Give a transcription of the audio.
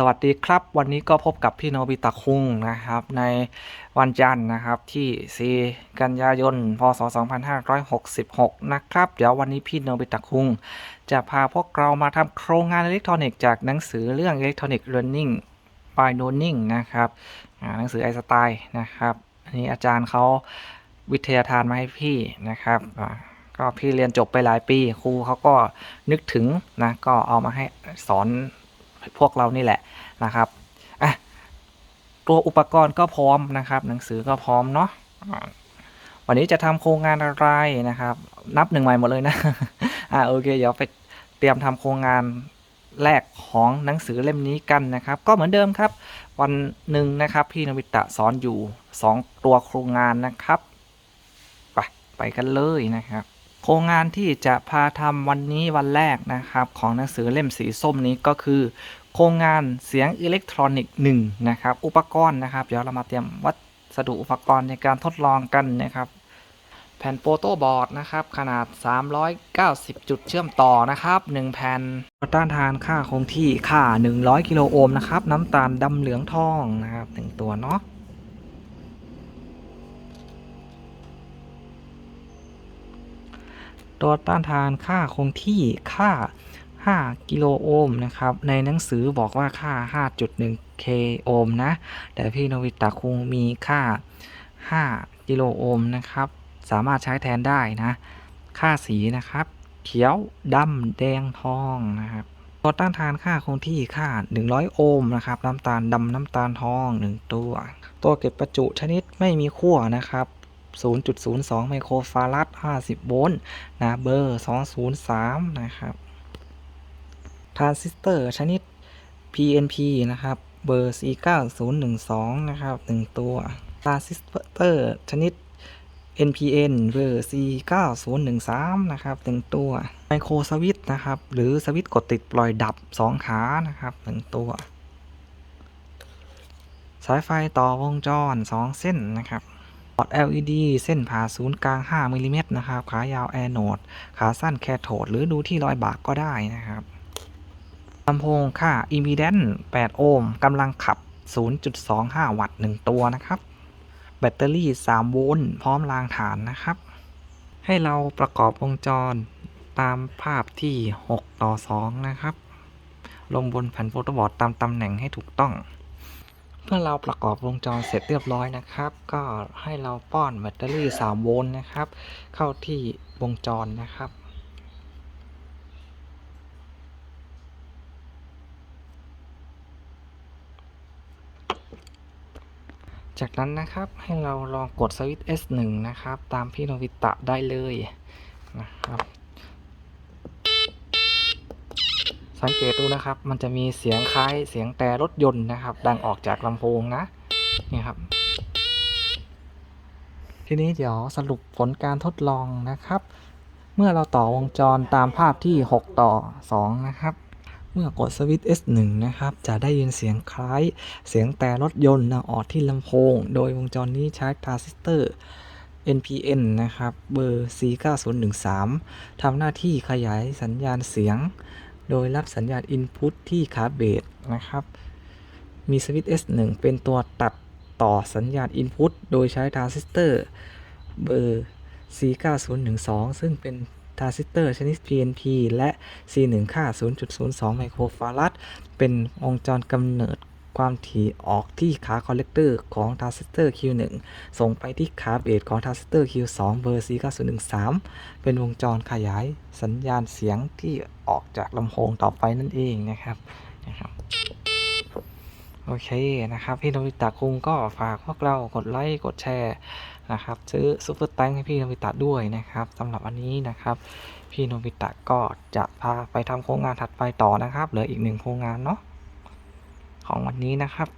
สวัสดีครับ วันนี้ก็พบกับพี่โนบิตะคุงนะครับ ในวันจันทร์นะครับที่ 4 กันยายน พศ 2566 นะครับ เดี๋ยววันนี้พี่โนบิตะคุง จะพาพวกเรามาทำโครงงานอิเล็กทรอนิกส์จากหนังสือเรื่อง Electronic Learning by Learning นะครับหนังสือไอสไตล์นะครับ อันนี้อาจารย์เขาวิทยาทานมาให้พี่นะครับก็พี่เรียนจบไปหลายปีครูเขาก็นึกถึงนะก็เอามาให้สอน พวกเรานี่แหละนะครับอะตัวอุปกรณ์ก็พร้อมนะครับ หนังสือก็พร้อมเนาะวันนี้จะทำโครงงานอะไรนะครับ นับหนึ่งใหม่หมดเลยนะอ่าโอเคเดี๋ยวไปเตรียมทำโครงงานแรกของหนังสือเล่มนี้กันนะครับ ก็เหมือนเดิมครับ วันหนึ่งนะครับ พี่นวิตะสอนอยู่ 2 ตัวโครงงานนะครับ ไปไปกันเลยนะครับ โครงงานที่จะพาทำวันนี้วันแรกนะครับ ของหนังสือเล่มสีส้มนี้ก็คือ โครงงานเสียงอิเล็กทรอนิกส์หนึ่งนะครับ อุปกรณ์นะครับ เดี๋ยวเรามาเตรียมวัสดุอุปกรณ์ในการทดลองกันนะครับ แผ่นโฟโตบอร์ดนะครับ ขนาด 390 จุดเชื่อมต่อนะครับ 1 แผ่นต้านทานค่าคงที่ค่า 100 กิโลโอห์มนะครับ น้ำตาลดำเหลืองทองนะครับหนึ่งตัวเนาะตัวต้านทานค่าคงที่ค่า 5 กิโลโอห์มนะครับ ในหนังสือบอกว่าค่า 5.1 k โอห์มนะ แต่พี่นวิตาคงมีค่า 5 กิโลโอห์มนะครับ สามารถใช้แทนได้นะ ค่าสีนะครับ เขียวดำแดงทองนะครับตัวต้านทานค่าคงที่ค่า 100 โอห์มนะครับ น้ำตาลดำน้ำตาลทอง 1 ตัว ตัวเก็บประจุชนิดไม่มีขั้วนะครับ0.02 ไมโครฟาราด50 โวลต์ นะ เบอร์ 203 นะครับ ทรานซิสเตอร์ชนิด PNP นะครับ เบอร์49012 นะครับ 1 ตัว ทรานซิสเตอร์ชนิด NPN เบอร์49013 นะครับ 1 ตัว ไมโครสวิตนะครับ หรือสวิตช์กดติดปล่อยดับ 2 ขา นะครับ 1 ตัว สายไฟต่อวงจร 2 เส้นนะครับหลอด LED เส้นผ่าศูนย์กลาง 5มิลลิเมตรนะครับ ขายาวแอนโนด ขาสั้นแคโทด หรือดูที่รอยบากก็ได้นะครับ ลำโพงค่า impedance 8 โอห์มกำลังขับ 0.25 วัตต์ 1 ตัวนะครับ แบตเตอรี่ 3 โวลต์ พร้อมรางฐานนะครับ ให้เราประกอบวงจรตามภาพที่ 6 ต่อ 2 นะครับ ลงบนแผ่นโฟโตบอร์ดตามตำแหน่งให้ถูกต้อง เมื่อเราประกอบวงจรเสร็จเรียบร้อยนะครับ ก็ให้เราป้อนแบตเตอรี่ 3 โวลต์นะครับ เข้าที่วงจรนะครับ จากนั้นนะครับให้เราลองกดสวิตช์ S1 นะครับ ตามพี่โนวิตะได้เลยนะครับ สังเกตดูนะครับ มันจะมีเสียงคล้ายเสียงแต่รถยนต์นะครับ ดังออกจากลำโพงนะนี่ครับ ทีนี้เดี๋ยวสรุปผลการทดลองนะครับ เมื่อเราต่อวงจรตามภาพที่ 6 ต่อ 2 นะครับ เมื่อกดสวิตช์ S1 นะครับ จะได้ยินเสียงคล้ายเสียงแต่รถยนต์ดังออกที่ลำโพง โดยวงจรนี้ใช้ทรานซิสเตอร์ NPN นะครับ เบอร์49013 ทำหน้าที่ขยายสัญญาณเสียง โดยรับสัญญาณ Input ที่ขาเบสนะครับ มีสวิตช์ S1 เป็นตัวตัดต่อสัญญาณ Input โดยใช้ทรานซิสเตอร์ เบอร์49012 ซึ่งเป็น ทรานซิสเตอร์ชนิด PNP และ C1 ค่า 0.02 ไมโครฟาราดเป็นวงจรกำเนิดความถี่ออกที่ขาคอลเลกเตอร์ของทรานซิสเตอร์ Q1 ส่งไปที่ขาเบสของทรานซิสเตอร์ Q2 เบอร์49013 เป็นวงจรขยายสัญญาณเสียงที่ออกจากลำโพงต่อไปนั่นเองนะครับนะครับ โอเคนะครับ พี่นวิตาคุงก็ฝากพวกเรากดไลค์กดแชร์นะครับ ซื้อซุปเปอร์แตงให้พี่นวิตาด้วยนะครับสำหรับวันนี้นะครับ พี่นวิตาก็จะพาไปทำโครงงานถัดไปต่อนะครับเหลืออีกหนึ่งโครงงานเนาะของวันนี้นะครับ